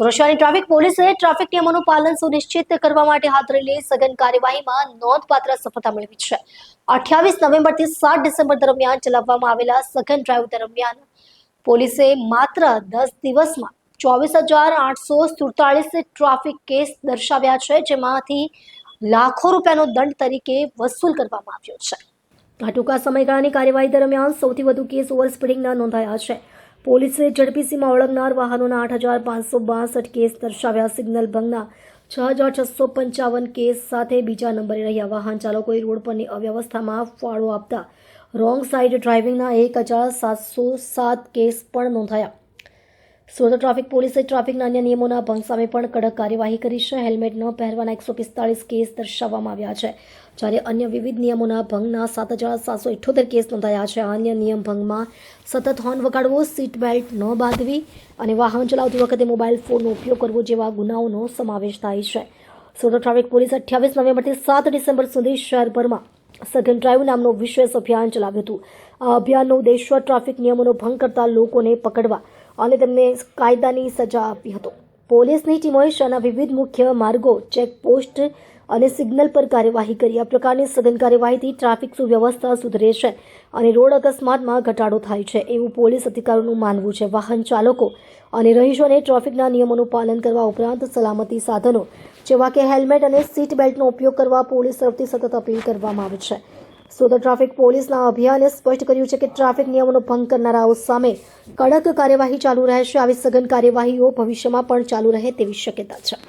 સુરક્ષાની ટ્રાફિક પોલીસે ટ્રાફિક નિયમોનું પાલન સુનિશ્ચિત કરવા માટે હાથ ધરેલી સઘન કાર્યવાહીમાં નોંધપાત્ર સફળતા મેળવી છે. અઠ્યાવીસ નવેમ્બરથી સાત ડિસેમ્બર દરમિયાન ચલાવવામાં આવેલા સઘન ડ્રાઈવ દરમિયાન પોલીસે માત્ર દસ દિવસમાં ચોવીસ હજાર આઠસો સુડતાલીસ ટ્રાફિક કેસ દર્શાવ્યા છે, જેમાંથી લાખો રૂપિયાનો દંડ તરીકે વસૂલ કરવામાં આવ્યો છે. ટૂંકા સમયગાળાની કાર્યવાહી દરમિયાન સૌથી વધુ કેસ ઓવર સ્પીડિંગના નોંધાયા છે. પોલીસે ઝડપી સીમા ઓળંગનાર વાહનોના આઠ હજાર પાંચસો બાસઠ કેસ દર્શાવ્યા. સિગ્નલ ભંગના છ હજાર છસો પંચાવન કેસ સાથે બીજા નંબરે રહ્યા. વાહન ચાલકોએ રોડ પરની અવ્યવસ્થામાં ફાળો આપતા રોંગ સાઇડ ડ્રાઇવિંગના એક હજાર સાતસો સાત કેસ પણ નોંધાયા. સુરત ટ્રાફિક પોલીસે ટ્રાફિકના અન્ય નિયમોના ભંગ સામે પણ કડક કાર્યવાહી કરી છે. હેલ્મેટ ન પહેરવાના એકસો પિસ્તાળીસ કેસ દર્શાવવામાં આવ્યા છે. જ્યારે અન્ય વિવિધ નિયમોના ભંગના સાત હજાર સાતસો ઇઠ્યોતેર કેસ નોંધાયા છે. અન્ય નિયમ ભંગમાં સતત હોર્ન વગાડવો, સીટ બેલ્ટ ન બાંધવી અને વાહન ચલાવતી વખતે મોબાઈલ ફોનનો ઉપયોગ કરવો જેવા ગુનાઓનો સમાવેશ થાય છે. સુરત ટ્રાફિક પોલીસે અઠ્યાવીસ નવેમ્બરથી સાત ડિસેમ્બર સુધી શહેરભરમાં સઘન ડ્રાઈવ નામનું વિશેષ અભિયાન ચલાવ્યું હતું. આ અભિયાનનો ઉદ્દેશ્ય ટ્રાફિક નિયમોનો ભંગ કરતા લોકોને પકડવા અને તેમને કાયદાની સજા આપી હતો. પોલીસની ટીમોએ શાના વિવિધ મુખ્ય માર્ગો, ચેકપોસ્ટ અને સિગ્નલ પર કાર્યવાહી કરી. આ પ્રકારની સઘન કાર્યવાહીથી ટ્રાફિક સુવ્યવસ્થા સુધરે છે અને રોડ અકસ્માતમાં ઘટાડો થાય છે એવું પોલીસ અધિકારીઓનું માનવું છે. વાહન ચાલકો અને રહીશોને ટ્રાફિકના નિયમોનું પાલન કરવા ઉપરાંત સલામતી સાધનો, જેવા કે હેલ્મેટ અને સીટ બેલ્ટનો ઉપયોગ કરવા પોલીસ તરફથી સતત અપીલ કરવામાં આવે છે. સુરત ટ્રાફિક પોલીસના અભિયાને સ્પષ્ટ કર્યું છે કે ટ્રાફિક નિયમોનો ભંગ કરનારાઓ સામે કડક કાર્યવાહી ચાલુ રહેશે. આવી સઘન કાર્યવાહીઓ ભવિષ્યમાં પણ ચાલુ રહે તેવી શક્યતા છે.